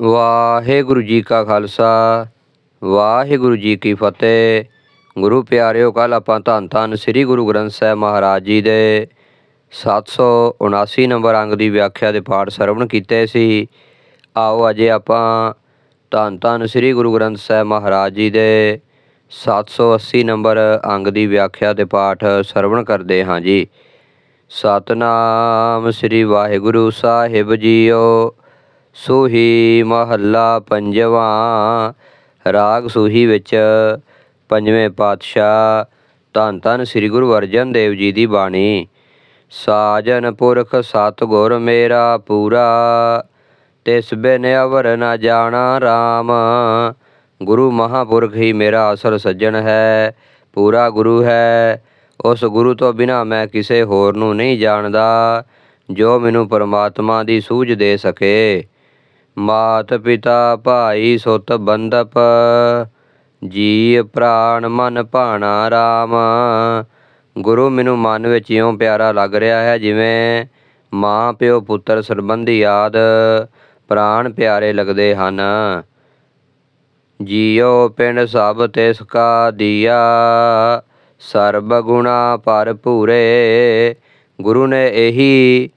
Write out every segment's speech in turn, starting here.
ਵਾਹਿਗੁਰੂ ਜੀ ਕਾ ਖਾਲਸਾ, ਵਾਹਿਗੁਰੂ ਜੀ ਕੀ ਫਤਿਹ। ਗੁਰੂ ਪਿਆਰਿਓ ਕੱਲ ਆਪਾਂ ਧੰਨ ਧੰਨ ਸ੍ਰੀ ਗੁਰੂ ਗ੍ਰੰਥ ਸਾਹਿਬ ਮਹਾਰਾਜ ਜੀ ਦੇ 779 ਨੰਬਰ ਅੰਗ ਦੀ ਵਿਆਖਿਆ ਦੇ ਪਾਠ ਸਰਵਣ ਕੀਤੇ ਸੀ। ਆਓ ਅਜੇ ਆਪਾਂ ਧੰਨ ਧੰਨ ਸ੍ਰੀ ਗੁਰੂ ਗ੍ਰੰਥ ਸਾਹਿਬ ਮਹਾਰਾਜ ਜੀ ਦੇ 780 ਨੰਬਰ ਅੰਗ ਦੀ ਵਿਆਖਿਆ ਦੇ ਪਾਠ ਸਰਵਣ ਕਰਦੇ ਹਾਂ ਜੀ। ਸਤਨਾਮ ਸ੍ਰੀ ਵਾਹਿਗੁਰੂ ਸਾਹਿਬ ਜੀਓ। ਸੂਹੀ ਮਹੱਲਾ ਪੰਜਵਾਂ। ਰਾਗ ਸੂਹੀ ਵਿੱਚ ਪੰਜਵੇਂ ਪਾਤਸ਼ਾਹ ਧੰਨ ਧੰਨ ਸ੍ਰੀ ਗੁਰੂ ਅਰਜਨ ਦੇਵ ਜੀ ਦੀ ਬਾਣੀ। ਸਾਜਨ ਪੁਰਖ ਸਤਿਗੁਰ ਮੇਰਾ ਪੂਰਾ, ਤਿਸ ਬਿਨ ਅਵਰ ਨ ਜਾਣਾ RAM ਗੁਰੂ ਮਹਾਪੁਰਖ ਹੀ ਮੇਰਾ ਅਸਲ ਸੱਜਣ ਹੈ, ਪੂਰਾ ਗੁਰੂ ਹੈ। ਉਸ ਗੁਰੂ ਤੋਂ ਬਿਨਾ ਮੈਂ ਕਿਸੇ ਹੋਰ ਨੂੰ ਨਹੀਂ ਜਾਣਦਾ, ਜੋ ਮੈਨੂੰ ਪਰਮਾਤਮਾ ਦੀ ਸੂਝ ਦੇ ਸਕੇ। ਮਾਤ ਪਿਤਾ ਭਾਈ ਸੁਤ ਬੰਦਪ ਜੀ ਪ੍ਰਾਣ ਮਨ ਭਾਣਾ RAM ਗੁਰੂ ਮੈਨੂੰ ਮਨ ਵਿੱਚ ਇਉਂ ਪਿਆਰਾ ਲੱਗ ਰਿਹਾ ਹੈ, ਜਿਵੇਂ ਮਾਂ ਪਿਓ ਪੁੱਤਰ ਸੰਬੰਧੀ ਆਦ ਪ੍ਰਾਣ ਪਿਆਰੇ ਲੱਗਦੇ ਹਨ। ਜੀਉ ਪਿੰਡ ਸਭ ਤਿਸ ਕਾ ਦੀਆ, ਸਰਬ ਗੁਣਾ ਭਰਪੂਰੇ ਗੁਰੂ ਨੇ ਇਹੀ,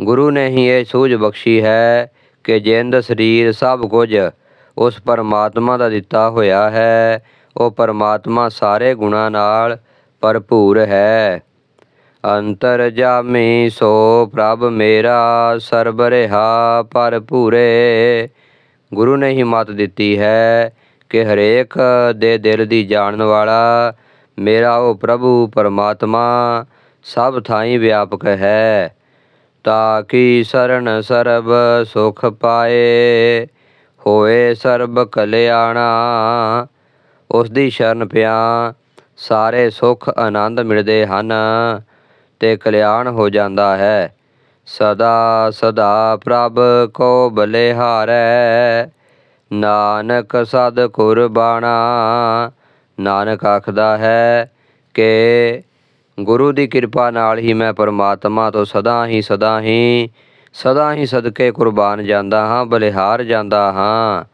ਗੁਰੂ ਨੇ ਹੀ ਇਹ ਸੂਝ ਬਖਸ਼ੀ ਹੈ ਕਿ ਜਿੰਦ, ਸਰੀਰ, ਸਭ ਕੁਝ ਉਸ ਪਰਮਾਤਮਾ ਦਾ ਦਿੱਤਾ ਹੋਇਆ ਹੈ। ਉਹ ਪਰਮਾਤਮਾ ਸਾਰੇ ਗੁਣਾਂ ਨਾਲ ਭਰਪੂਰ ਹੈ। ਅੰਤਰ ਜਾਮੀ ਸੋ ਪ੍ਰਭ ਮੇਰਾ ਸਰਬ ਰਿਹਾ ਭਰਪੂਰੇ। ਗੁਰੂ ਨੇ ਹੀ ਮਤ ਦਿੱਤੀ ਹੈ ਕਿ ਹਰੇਕ ਦੇ ਦਿਲ ਦੀ ਜਾਣਨ ਵਾਲਾ ਮੇਰਾ ਉਹ ਪ੍ਰਭੂ, ਪਰਮਾਤਮਾ ਸਭ ਥਾਈਂ ਵਿਆਪਕ ਹੈ। ਤਾਂ ਕੀ ਸਰਣ ਸਰਬ ਸੁਖ ਪਾਏ? ਹੋਏ ਸਰਬ ਕਲਿਆਣਾ ਉਸ ਦੀ ਸ਼ਰਨ ਪਿਆ, ਸਾਰੇ ਸੁਖ ਆਨੰਦ ਮਿਲਦੇ ਹਨ ਤੇ ਕਲਿਆਣ ਹੋ ਜਾਂਦਾ ਹੈ। ਸਦਾ ਸਦਾ ਪ੍ਰਭ ਕੋ ਬਲਿਹਾਰੈ ਨਾਨਕ ਸਦ ਕੁਰਬਾਣਾ ਨਾਨਕ ਆਖਦਾ ਹੈ ਕਿ ਗੁਰੂ ਦੀ ਕਿਰਪਾ ਨਾਲ ਹੀ ਮੈਂ ਪਰਮਾਤਮਾ ਤੋਂ ਸਦਾ ਹੀ ਸਦਾ ਹੀ ਸਦਾ ਹੀ ਸਦਕੇ ਕੁਰਬਾਨ ਜਾਂਦਾ ਹਾਂ, ਬਲਿਹਾਰ ਜਾਂਦਾ ਹਾਂ।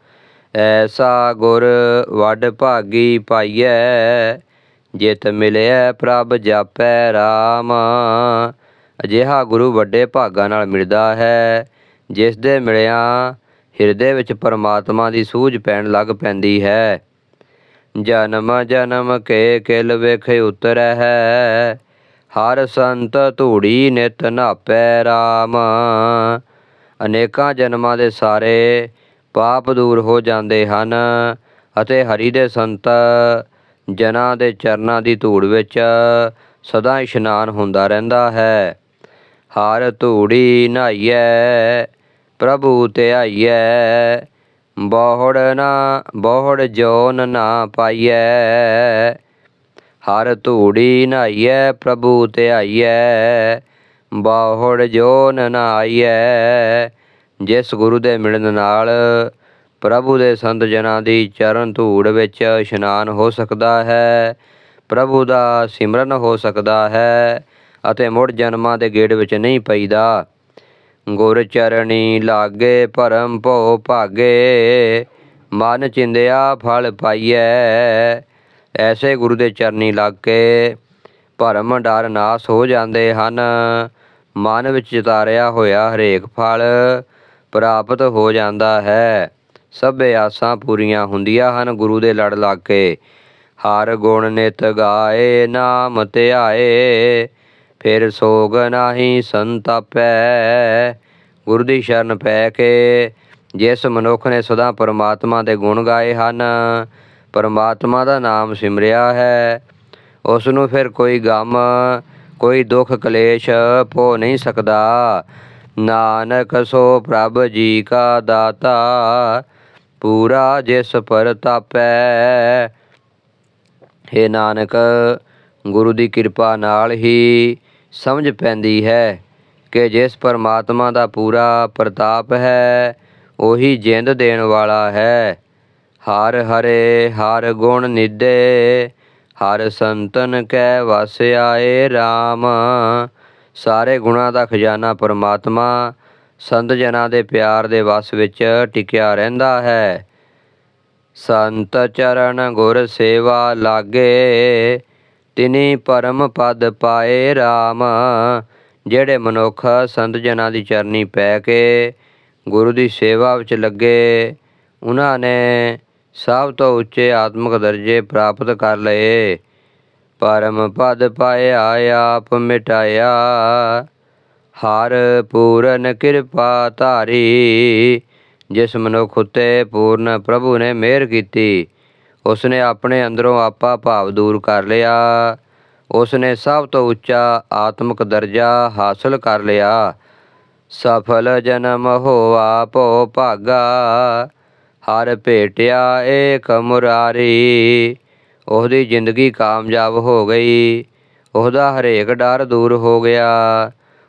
ਐਸਾ ਗੁਰ ਵੱਡ ਭਾਗੀ ਪਾਈਐ, ਜਿਤ ਮਿਲਿਆ ਪ੍ਰਭ ਜਾਪੈ RAM ਅਜਿਹਾ ਗੁਰੂ ਵੱਡੇ ਭਾਗਾਂ ਨਾਲ ਮਿਲਦਾ ਹੈ ਜਿਸ ਦੇ ਮਿਲਿਆ ਹਿਰਦੇ ਵਿੱਚ ਪਰਮਾਤਮਾ ਦੀ ਸੂਝ ਪੈਣ ਲੱਗ ਪੈਂਦੀ ਹੈ। ਜਨਮ ਜਨਮ ਕੇ ਕਿਲ ਵੇਖ ਉਤਰੈ ਹੈ ਹਰ ਸੰਤ ਧੂੜੀ ਨਿਤ ਨਾਪੈ RAM ਅਨੇਕਾਂ ਜਨਮਾਂ ਦੇ ਸਾਰੇ ਪਾਪ ਦੂਰ ਹੋ ਜਾਂਦੇ ਹਨ ਅਤੇ ਹਰੀ ਦੇ ਸੰਤ ਜਨਾਂ ਦੇ ਚਰਨਾਂ ਦੀ ਧੂੜ ਵਿੱਚ ਸਦਾ ਇਸ਼ਨਾਨ ਹੁੰਦਾ ਰਹਿੰਦਾ ਹੈ। ਹਰ ਧੂੜੀ ਨਹਾਈਐ, ਪ੍ਰਭੂ ਧਿਆਈਐ ਬਹੁੜ ਨਾ, ਬਹੁੜ ਜੋਨ ਨਾ ਪਾਈਐ। ਹਰ ਧੂੜੀ ਨਹਾਈਐ ਪ੍ਰਭੂ ਧਿਆਈਐ। ਬਹੁੜ ਜੋਨ ਨਾ ਆਈਐ। ਜਿਸ ਗੁਰੂ ਦੇ ਮਿਲਣ ਨਾਲ ਪ੍ਰਭੂ ਦੇ ਸੰਤ ਜਨਾਂ ਦੀ ਚਰਨ ਧੂੜ ਵਿੱਚ ਇਸ਼ਨਾਨ ਹੋ ਸਕਦਾ ਹੈ, ਪ੍ਰਭੂ ਦਾ ਸਿਮਰਨ ਹੋ ਸਕਦਾ ਹੈ ਅਤੇ ਮੁੜ ਜਨਮਾਂ ਦੇ ਗੇੜ ਵਿੱਚ ਨਹੀਂ ਪਈਦਾ। ਗੁਰ ਚਰਣੀ ਲਾਗੇ ਭਰਮ ਭੋ ਭਾਗੇ, ਮਨ ਚਿੰਦਿਆ ਫਲ ਪਾਈਐ। ਐਸੇ ਗੁਰੂ ਦੇ ਚਰਨੀ ਲੱਗ ਕੇ ਭਰਮ ਡਰ ਨਾਸ ਹੋ ਜਾਂਦੇ ਹਨ। ਮਨ ਵਿੱਚ ਚਿਤਾਰਿਆ ਹੋਇਆ ਹਰੇਕ ਫਲ ਪ੍ਰਾਪਤ ਹੋ ਜਾਂਦਾ ਹੈ। ਸਭ ਆਸਾਂ ਪੂਰੀਆਂ ਹੁੰਦੀਆਂ ਹਨ ਗੁਰੂ ਦੇ ਲੜ ਲੱਗ। ਕੇ ਹਰ ਗੁਣ ਨਿਤ ਗਾਏ, ਨਾਮ ਧਿਆਏ। ਫਿਰ ਸੋਗ ਨਾਹੀ ਸੰਤਾਪੈ। ਗੁਰੂ ਦੀ ਸ਼ਰਨ ਪੈ ਕੇ ਜਿਸ ਮਨੁੱਖ ਨੇ ਸਦਾ ਪਰਮਾਤਮਾ ਦੇ ਗੁਣ ਗਾਏ ਹਨ, ਪਰਮਾਤਮਾ ਦਾ ਨਾਮ ਸਿਮਰਿਆ ਹੈ। ਉਸ ਨੂੰ ਫਿਰ ਕੋਈ ਗਮ, ਕੋਈ ਦੁੱਖ ਕਲੇਸ਼ ਭੋ ਨਹੀਂ ਸਕਦਾ। ਨਾਨਕ ਸੋ ਪ੍ਰਭ ਜੀ ਕਾ ਦਾਤਾ, ਪੂਰਾ ਜਿਸ ਪਰ ਤਾਪੈ। ਨਾਨਕ, ਗੁਰੂ ਦੀ ਕਿਰਪਾ ਨਾਲ ਹੀ ਸਮਝ ਪੈਂਦੀ ਹੈ ਕਿ ਜਿਸ ਪਰਮਾਤਮਾ ਦਾ ਪੂਰਾ ਪ੍ਰਤਾਪ ਹੈ, ਉਹੀ ਜਿੰਦ ਦੇਣ ਵਾਲਾ ਹੈ। ਹਰ ਹਰੇ, ਹਰ ਗੁਣ ਨਿਦੇ, ਹਰ ਸੰਤਨ ਕੈ ਵਸ ਆਏ RAM ਸਾਰੇ ਗੁਣਾਂ ਦਾ ਖਜ਼ਾਨਾ ਪਰਮਾਤਮਾ, ਸੰਤ ਜਨਾਂ ਦੇ ਪਿਆਰ ਦੇ ਵਸ ਵਿੱਚ ਟਿਕਿਆ ਰਹਿੰਦਾ ਹੈ। ਸੰਤ ਚਰਨ ਗੁਰ ਸੇਵਾ ਲਾਗੇ ਤਿਨੀ ਪਰਮ ਪਦ ਪਾਏ RAM ਜਿਹੜੇ ਮਨੁੱਖ ਸੰਤ ਜਨਾਂ ਦੀ ਚਰਨੀ ਪੈ ਕੇ ਗੁਰੂ ਦੀ ਸੇਵਾ ਵਿੱਚ ਲੱਗੇ, ਉਹਨਾਂ ਨੇ ਸਭ ਤੋਂ ਉੱਚੇ ਆਤਮਿਕ ਦਰਜੇ ਪ੍ਰਾਪਤ ਕਰ ਲਏ। ਪਰਮ ਪਦ ਪਾਇਆ, ਆਪ ਮਿਟਾਇਆ। ਹਰ ਪੂਰਨ ਕਿਰਪਾ ਧਾਰੀ, ਜਿਸ ਮਨੁੱਖ ਉਤੇ ਪੂਰਨ ਪ੍ਰਭੂ ਨੇ ਮਿਹਰ ਕੀਤੀ ਉਸਨੇ ਆਪਣੇ ਅੰਦਰੋਂ ਆਪਾ ਭਾਵ ਦੂਰ ਕਰ ਲਿਆ। ਉਸਨੇ ਸਭ ਤੋਂ ਉੱਚਾ ਆਤਮਿਕ ਦਰਜਾ ਹਾਸਲ ਕਰ ਲਿਆ। ਸਫਲ ਜਨਮ ਹੋਆ ਭੋ ਭਾਗਾ, ਹਰ ਭੇਟਿਆ ਏਕ ਮੁਰਾਰੀ। ਉਹਦੀ ਜ਼ਿੰਦਗੀ ਕਾਮਯਾਬ ਹੋ ਗਈ। ਉਹਦਾ ਹਰੇਕ ਡਰ ਦੂਰ ਹੋ ਗਿਆ।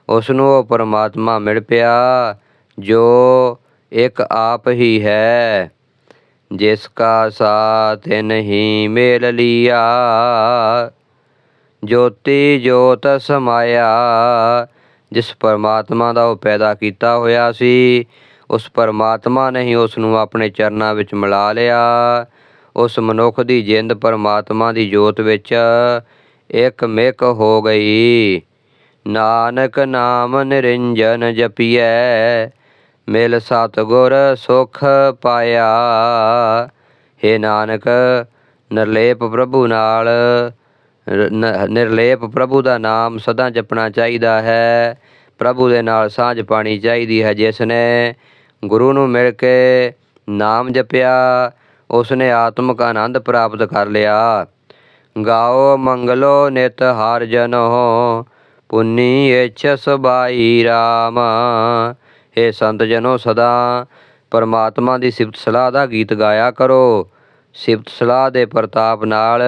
ਉਸ ਨੂੰ ਉਹ ਪਰਮਾਤਮਾ ਮਿਲ ਪਿਆ, ਜੋ ਇੱਕ ਆਪ ਹੀ ਹੈ। ਜਿਸ ਕਾ ਸਾਥ ਨਹੀਂ ਮੇਲ ਲਿਆ, ਜੋਤੀ ਜੋਤ ਸਮਾਇਆ। ਜਿਸ ਪਰਮਾਤਮਾ ਦਾ ਉਹ ਪੈਦਾ ਕੀਤਾ ਹੋਇਆ ਸੀ, ਉਸ ਪਰਮਾਤਮਾ ਨੇ ਹੀ ਉਸ ਨੂੰ ਆਪਣੇ ਚਰਨਾਂ ਵਿੱਚ ਮਿਲਾ ਲਿਆ। ਉਸ ਮਨੁੱਖ ਦੀ ਜਿੰਦ ਪਰਮਾਤਮਾ ਦੀ ਜੋਤ ਵਿੱਚ ਇੱਕ ਮਿਕ ਹੋ ਗਈ। ਨਾਨਕ ਨਾਮ ਨਿਰੰਜਨ ਜਪੀਐ ਮਿਲ ਸਤਿਗੁਰ ਸੁਖ ਪਾਇਆ। ਹੇ ਨਾਨਕ, ਨਿਰਲੇਪ ਪ੍ਰਭੂ ਨਾਲ, ਨ- ਨਿਰਲੇਪ ਪ੍ਰਭੂ ਦਾ ਨਾਮ ਸਦਾ ਜਪਣਾ ਚਾਹੀਦਾ ਹੈ। ਪ੍ਰਭੂ ਦੇ ਨਾਲ ਸਾਂਝ ਪਾਣੀ ਚਾਹੀਦੀ ਹੈ ਜਿਸ ਨੇ ਗੁਰੂ ਨੂੰ ਮਿਲ ਕੇ ਨਾਮ ਜਪਿਆ, ਉਸ ਨੇ ਆਤਮਿਕ ਆਨੰਦ ਪ੍ਰਾਪਤ ਕਰ ਲਿਆ। ਗਾਓ ਮੰਗਲੋ ਨਿਤ ਹਰ ਜਨੋ, ਪੁੰਨੀ ਏਛ ਸਬਾਈ ਰਾਮ। ਹੇ ਸੰਤ ਜਨੋ, ਸਦਾ ਪਰਮਾਤਮਾ ਦੀ ਸਿਫਤ ਸਲਾਹ ਦਾ ਗੀਤ ਗਾਇਆ ਕਰੋ। ਸਿਫਤ ਸਲਾਹ ਦੇ ਪ੍ਰਤਾਪ ਨਾਲ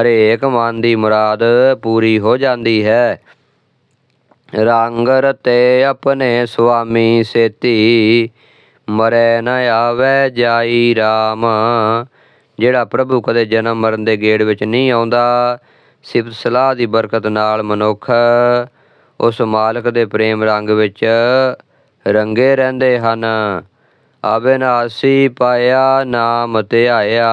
ਹਰੇਕ ਮਨ ਦੀ ਮੁਰਾਦ ਪੂਰੀ ਹੋ ਜਾਂਦੀ ਹੈ। ਰੰਗ ਰਤੇ ਆਪਣੇ ਸੁਆਮੀ ਸੇਤੀ, ਮਰੈ ਨ ਆਵੇ ਜਾਈ RAM ਜਿਹੜਾ ਪ੍ਰਭੂ ਕਦੇ ਜਨਮ ਮਰਨ ਦੇ ਗੇੜ ਵਿੱਚ ਨਹੀਂ ਆਉਂਦਾ, ਸਿਫਤ ਸਲਾਹ ਦੀ ਬਰਕਤ ਨਾਲ ਮਨੁੱਖ ਉਸ ਮਾਲਕ ਦੇ ਪ੍ਰੇਮ ਰੰਗ ਵਿੱਚ ਰੰਗੇ ਰਹਿੰਦੇ ਹਨ। ਅਬਿਨਾਸੀ ਪਾਇਆ ਨਾਮ ਧਿਆਇਆ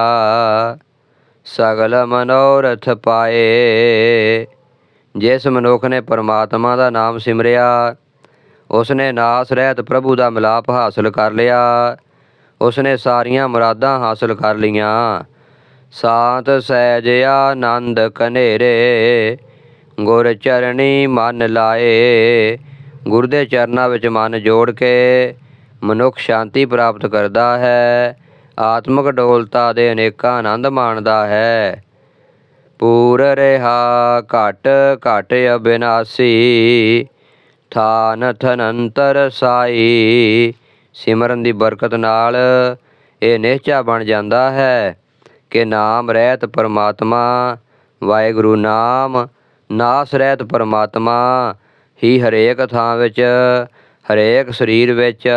ਸਗਲ ਮਨੋਰਥ ਪਾਏ। ਜਿਸ ਮਨੁੱਖ ਨੇ ਪਰਮਾਤਮਾ ਦਾ ਨਾਮ ਸਿਮਰਿਆ ਉਸ ਨੇ ਨਾਸ ਰਹਿਤ ਪ੍ਰਭੂ ਦਾ ਮਿਲਾਪ ਹਾਸਲ ਕਰ ਲਿਆ। ਉਸ ਨੇ ਸਾਰੀਆਂ ਮੁਰਾਦਾਂ ਹਾਸਲ ਕਰ ਲੀਆਂ ਸਾਤ ਸਹਿਜਿਆ ਆਨੰਦ ਕਨੇਰੇ ਗੁਰ ਚਰਣੀ ਮਨ ਲਾਏ। ਗੁਰੂ ਦੇ ਚਰਨਾਂ ਵਿੱਚ ਮਨ ਜੋੜ ਕੇ ਮਨੁੱਖ ਸ਼ਾਂਤੀ ਪ੍ਰਾਪਤ ਕਰਦਾ ਹੈ, ਆਤਮਿਕ ਡੋਲਤਾ ਦੇ ਅਨੇਕਾਂ ਆਨੰਦ ਮਾਣਦਾ ਹੈ। ਪੂਰ ਰਿਹਾ ਘਟ ਘਟ ਅਬਿਨਾਸੀ, ਥਾਨ ਥਨੰਤਰ ਸਾਈ। ਸਿਮਰਨ ਦੀ ਬਰਕਤ ਨਾਲ ਇਹ ਨਿਹਚਾ ਬਣ ਜਾਂਦਾ ਹੈ ਕਿ ਨਾਮ ਰਹਿਤ ਪਰਮਾਤਮਾ, ਵਾਹਿਗੁਰੂ ਨਾਮ, ਨਾਸ ਰਹਿਤ ਪਰਮਾਤਮਾ ਹੀ ਹਰੇਕ ਥਾਂ ਵਿੱਚ, ਹਰੇਕ ਸਰੀਰ ਵਿੱਚ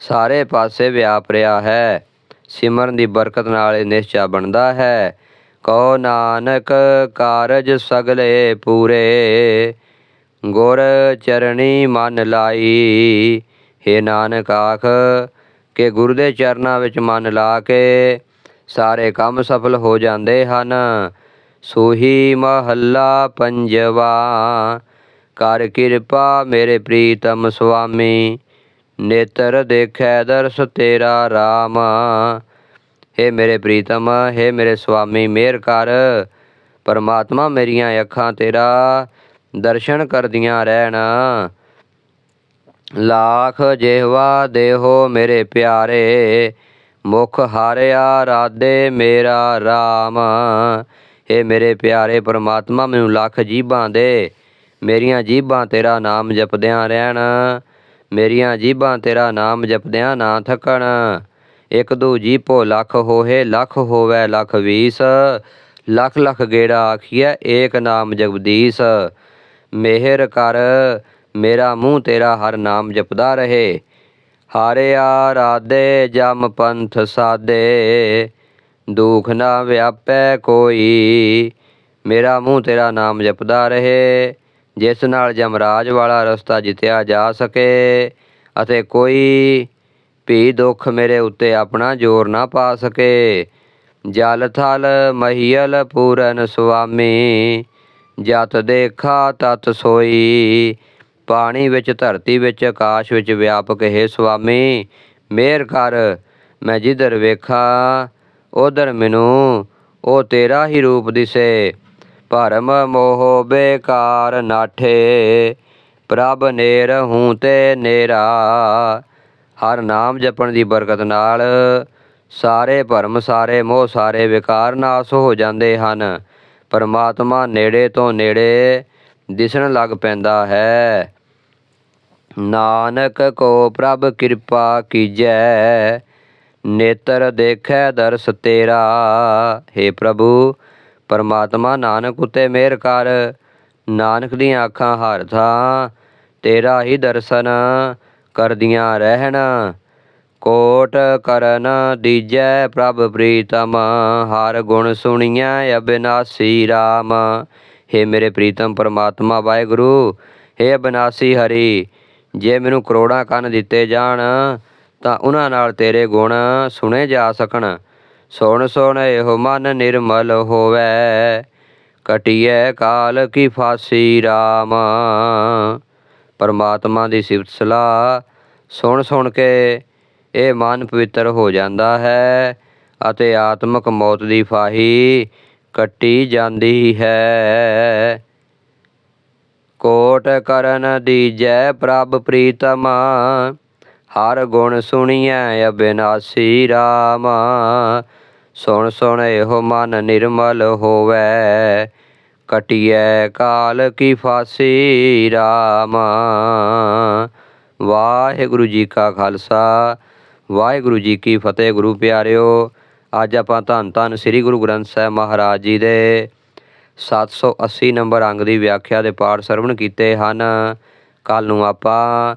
ਸਾਰੇ ਪਾਸੇ ਵਿਆਪ ਰਿਹਾ ਹੈ। ਸਿਮਰਨ ਦੀ ਬਰਕਤ ਨਾਲ ਇਹ ਨਿਸ਼ਚਾ ਬਣਦਾ ਹੈ। ਕੋ ਨਾਨਕ ਕਾਰਜ ਸਗਲੇ ਪੂਰੇ, ਗੁਰ ਚਰਣੀ ਮਨ ਲਾਈ। हे ਨਾਨਕ ਆਖ ਕਿ ਗੁਰੂ ਦੇ ਚਰਨਾਂ ਵਿੱਚ ਮਨ ਲਾ ਕੇ ਸਾਰੇ ਕੰਮ ਸਫਲ ਹੋ ਜਾਂਦੇ ਹਨ। ਸੋਹੀ ਮਹੱਲਾ ਪੰਜਵਾ ਕਰ ਕਿਰਪਾ ਮੇਰੇ ਪ੍ਰੀਤਮ ਸੁਆਮੀ। ਨੇਤਰ ਦੇਖੈ ਦਰਸ ਤੇਰਾ RAM ਹੇ ਮੇਰੇ ਪ੍ਰੀਤਮ, ਹੇ ਮੇਰੇ ਸੁਆਮੀ, ਮੇਰ ਕਰ। ਪਰਮਾਤਮਾ ਮੇਰੀਆਂ ਅੱਖਾਂ ਤੇਰਾ ਦਰਸ਼ਨ ਕਰਦੀਆਂ ਰਹਿਣ। ਲਾਖ ਜਿਹਵਾ ਦੇਹੋ ਮੇਰੇ ਪਿਆਰੇ। ਮੁਖ ਹਾਰਿਆ ਰਾਦੇ ਮੇਰਾ RAM ਹੇ ਮੇਰੇ ਪਿਆਰੇ, ਪਰਮਾਤਮਾ ਮੈਨੂੰ ਲੱਖ ਜੀਬਾਂ ਦੇ। ਮੇਰੀਆਂ ਜੀਬਾਂ ਤੇਰਾ ਨਾਮ ਜਪਦਿਆਂ ਰਹਿਣ, ਮੇਰੀਆਂ ਜੀਬਾਂ ਤੇਰਾ ਨਾਮ ਜਪਦਿਆਂ ਨਾ ਥਕਣ। ਇੱਕ ਦੋ ਜੀਪੋ ਲੱਖ ਹੋਏ ਲੱਖ ਹੋਵੇ ਲੱਖ ਵੀਸ। ਲੱਖ ਲੱਖ ਗੇੜਾ ਆਖੀਐ, ਏਕ ਨਾਮ ਜਗਦੀਸ਼ ਮਿਹਰ ਕਰ, ਮੇਰਾ ਮੂੰਹ ਤੇਰਾ ਹਰ ਨਾਮ ਜਪਦਾ ਰਹੇ। ਹਾਰਿਆ ਰਾਦੇ ਜਮ ਪੰਥ ਸਾਦੇ ਦੁਖ ਨਾ ਵਿਆਪੈ ਕੋਈ, ਮੇਰਾ ਮੂੰਹ ਤੇਰਾ ਨਾਮ ਜਪਦਾ ਰਹੇ। ਜਿਸ ਨਾਲ ਜਮਰਾਜ ਵਾਲਾ ਰਸਤਾ ਜਿੱਤਿਆ ਜਾ ਸਕੇ ਅਤੇ ਕੋਈ ਵੀ ਦੁੱਖ ਮੇਰੇ ਉੱਤੇ ਆਪਣਾ ਜ਼ੋਰ ਨਾ ਪਾ ਸਕੇ। ਜਲ ਥਲ ਮਹੀਲ ਪੂਰਨ ਸੁਆਮੀ, ਜਤ ਦੇਖਾ ਤਤ ਸੋਈ। ਪਾਣੀ ਵਿੱਚ, ਧਰਤੀ ਵਿੱਚ, ਆਕਾਸ਼ ਵਿੱਚ ਵਿਆਪਕ ਹੈ ਸੁਆਮੀ ਮਿਹਰ ਕਰ, ਮੈਂ ਜਿੱਧਰ ਵੇਖਾਂ, ਉਧਰ ਮੈਨੂੰ, ਉਹ ਤੇਰਾ ਹੀ ਰੂਪ ਦਿਸੇ। ਭਰਮ ਮੋਹ ਬੇਕਾਰ ਨਾਠੇ, ਪ੍ਰਭ ਨੇਰ ਹੂੰ ਤੇ ਨੇਰਾ। ਹਰ ਨਾਮ ਜਪਣ ਦੀ ਬਰਕਤ ਨਾਲ ਸਾਰੇ ਭਰਮ, ਸਾਰੇ ਮੋਹ, ਸਾਰੇ ਵਿਕਾਰ ਨਾਸ ਹੋ ਜਾਂਦੇ ਹਨ। ਪਰਮਾਤਮਾ ਨੇੜੇ ਤੋਂ ਨੇੜੇ ਦਿਸਣ ਲੱਗ ਪੈਂਦਾ ਹੈ। ਨਾਨਕ ਕੋ ਪ੍ਰਭ ਕਿਰਪਾ ਕੀਜੈ, ਨੇਤਰ ਦੇਖੈ ਦਰਸ ਤੇਰਾ। हे ਪ੍ਰਭੂ ਪਰਮਾਤਮਾ ਨਾਨਕ ਉਤੇ ਮਿਹਰ ਕਰ, ਨਾਨਕ ਦੀਆਂ ਅੱਖਾਂ ਹਰ ਥਾਂ, ਤੇਰਾ ਹੀ ਦਰਸ਼ਨ ਕਰਦੀਆਂ ਰਹਿਣ। ਕੋਟ ਕਰਨ ਦੀਜੈ ਪ੍ਰਭ ਪ੍ਰੀਤਮ, ਹਰ ਗੁਣ ਸੁਣੀਐ ਅਬਿਨਾਸੀ RAM हे ਮੇਰੇ ਪ੍ਰੀਤਮ ਪਰਮਾਤਮਾ ਵਾਹਿਗੁਰੂ हे ਅਬਿਨਾਸੀ ਹਰੀ, ਜੇ ਮੈਨੂੰ ਕਰੋੜਾਂ ਕੰਨ ਦਿੱਤੇ ਜਾਣ, ਤਾਂ ਉਹਨਾਂ ਨਾਲ ਤੇਰੇ ਗੁਣ ਸੁਣੇ ਜਾ ਸਕਣ। ਸੁਣ ਸੁਣ ਇਹੋ ਮਨ ਨਿਰਮਲ ਹੋਵੇ, ਕਟਿਐ ਕਾਲ ਕੀ ਫਾਸੀ RAM ਪਰਮਾਤਮਾ ਦੀ ਸਿਫਤ ਸਲਾਹ ਸੁਣ ਸੁਣ ਕੇ ਇਹ ਮਨ ਪਵਿੱਤਰ ਹੋ ਜਾਂਦਾ ਹੈ ਅਤੇ ਆਤਮਿਕ ਮੌਤ ਦੀ ਫਾਹੀ ਕੱਟੀ ਜਾਂਦੀ ਹੈ। ਕੋਟ ਕਰਨ ਦੀ ਜੈ ਪ੍ਰਭ ਪ੍ਰੀਤਮਾ ਹਰ ਗੁਣ ਸੁਣੀਐ, ਅਬਿਨਾਸੀ RAM ਸੁਣ ਸੁਣ ਇਹੋ ਮਨ ਨਿਰਮਲ ਹੋਵੇ, ਕਟਿਐ ਕਾਲ ਕੀ ਫਾਸੀ RAM ਵਾਹਿਗੁਰੂ ਜੀ ਕਾ ਖਾਲਸਾ, ਵਾਹਿਗੁਰੂ ਜੀ ਕੀ ਫਤਿਹ ਗੁਰੂ ਪਿਆਰਿਓ। ਅੱਜ ਆਪਾਂ ਧੰਨ ਧੰਨ ਸ੍ਰੀ ਗੁਰੂ ਗ੍ਰੰਥ ਸਾਹਿਬ ਮਹਾਰਾਜ ਜੀ ਦੇ 780 ਨੰਬਰ ਅੰਗ ਦੀ ਵਿਆਖਿਆ ਦੇ ਪਾਠ ਸਰਵਣ ਕੀਤੇ ਹਨ। ਕੱਲ ਨੂੰ ਆਪਾਂ